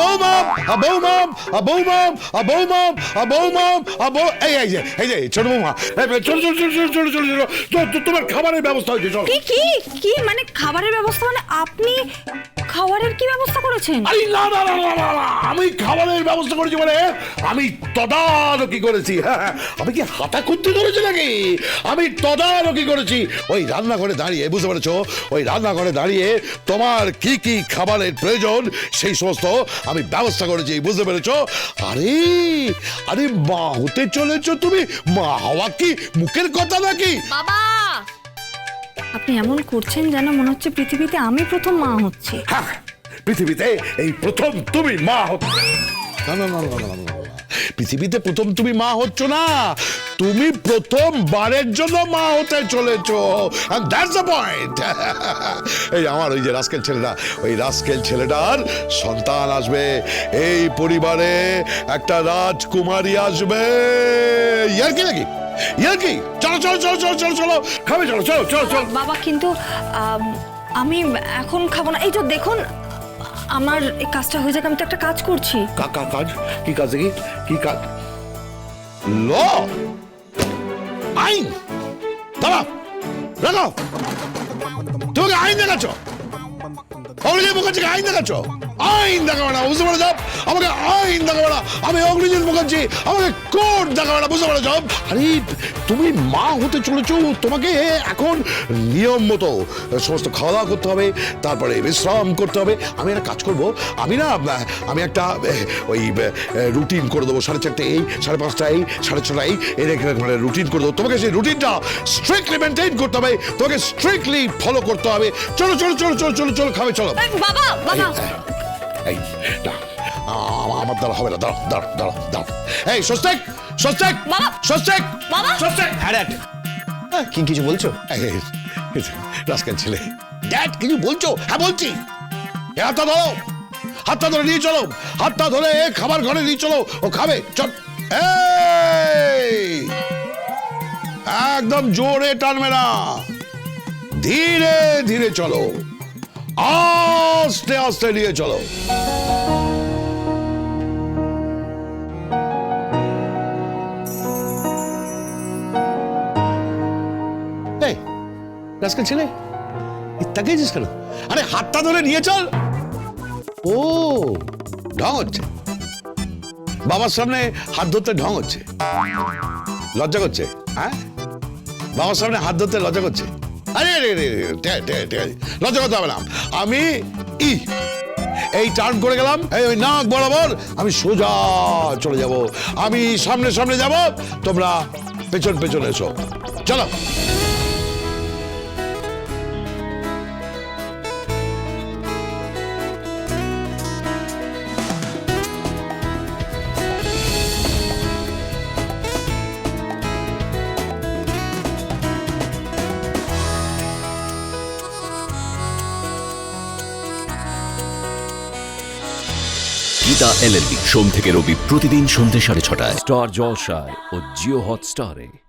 বৌমাম বৌমাম বৌমাম বৌমাম বৌমাম বৌ এই এই যে এই যে, ছোট বৌমা। চলো চলো চলো চলো চলো চলো চলো, তোমার খাবারের ব্যবস্থা হয়েছে, চলো। কি কি মানে খাবারের ব্যবস্থা মানে আপনি খাবারের কি ব্যবস্থা করেছেন? আরে না না না না না, না, আমি খাবারের ব্যবস্থা করেছি মানে আমি তদারকি করেছি। হ্যাঁ, হ্যাঁ। আমি কি হাতা খুঁজতে ধরেছি নাকি? আমি তদারকি করেছি। ওই রান্নাঘরে দাঁড়িয়ে বুঝতে পেরেছ? ওই রান্নাঘরে দাঁড়িয়ে তোমার কি কি খাবারের প্রয়োজন সেই সমস্ত আমি ব্যবস্থা করেছি বুঝতে পেরেছ? আরে আরে মা হতে চলেছো তুমি? মা হওয়া কি মুখের কথা নাকি? বাবা আপনি এমন করছেন যেন মনে হচ্ছে পৃথিবীতে আমি প্রথম মা হচ্ছি হ্যাঁ পৃথিবীতে এই প্রথম তুমি মা হচ্ছ না না না না না, না, না, না। পৃথিবীতে প্রথম তুমি মা হচ্ছ না তুমি প্রথম বারের জন্য মা হতে চলেছ দ্যাটস দ্য পয়েন্ট এই আমার ওই যে রাস্কেল ছেলেটা ওই রাস্কেল ছেলেটার সন্তান আসবে এই পরিবারে একটা রাজকুমারী আসবে ইয়ার কি নাকি ইয়ার কি? চলো চলো চলো চলো চলো চলো। খাবে চলো চলো চলো চলো। বাবা কিন্তু আম, আমি এখন খাব না। এই তো দেখুন আমার এই কাজটা হয়ে যাক আমি তো একটা কাজ করছি। কা- কা- কাজ? কি কাজ দেখি? কি কাজ ল! আইন! দাঁড়া রাখো। তোমাকে আইন দেখাচ্ছ। অগ্নিজিৎ মুখার্জি আইন দেখাচ্ছ? আইন দেখাবে না বুঝতে পারো যাব আমাকে আইন দেখাবে না। আমি অগ্নিজিৎ মুখার্জি আমাকে কোর্ট দেখাবে না বুঝতে পারো যাব আরে তুমি মা হতে চলেছো তোমাকে এখন নিয়ম মতো সমস্ত খাওয়া দাওয়া করতে হবে তারপরে বিশ্রাম করতে হবে। আমি একটা কাজ করব আমি না আমি একটা ওই রুটিন করে দেবো সাড়ে চারটে এই সাড়ে পাঁচটা এই সাড়ে ছটা এই এরকম মানে রুটিন করে দেবো। তোমাকে সেই রুটিনটা স্ট্রিক্টলি মেনটেন করতে হবে তোমাকে স্ট্রিক্টলি ফলো করতে হবে। চলো চলো চলো চলো চলো চলো খাবে চলো। বাবা বাবা। এই না। আমার দ্বারা হবে না দাঁড়াও দাঁড়াও দাঁড়াও দাঁড়াও। এই স্বস্তিক স্বস্তিক বাবা! স্বস্তিক বাবা! স্বস্তিক। হ্যাঁ কি কিছু বলছো? রাস্কেল ছেলে। ড্যাড কিছু বলছো? হ্যাঁ বলছি। এ হাতটা ধরো। হাতটা ধরে নিয়ে চলো। হাতটা ধরে খাবার ঘরে নিয়ে চলো। ও খাবে চল। এই! একদম জোরে টানবে না ধীরে ধীরে চলো। আস্তে আস্তে নিয়ে চলো। এই, রাস্কেল ছেলে তাকিয়েছিস কেন? আরে হাতটা ধরে নিয়ে চল। ও, ঢং হচ্ছে। বাবার সামনে হাত ধরতে ঢং হচ্ছে। লজ্জা করছে হ্যাঁ? বাবার সামনে হাত ধরতে লজ্জা করছে। আরে আরে টে- লজ্জা করতে হবে না। আমি ই, এই টার্ন করে গেলাম, এই ওই নাক বরাবর আমি সোজা চলে যাব। আমি সামনে সামনে যাব, তোমরা পেছন, পেছনে এসো। চলো। গীতা এলএলবি সোম থেকে রবি প্রতিদিন সন্ধ্যে সাড়ে ছটায়। স্টার জলসায় ও জিও হটস্টারে।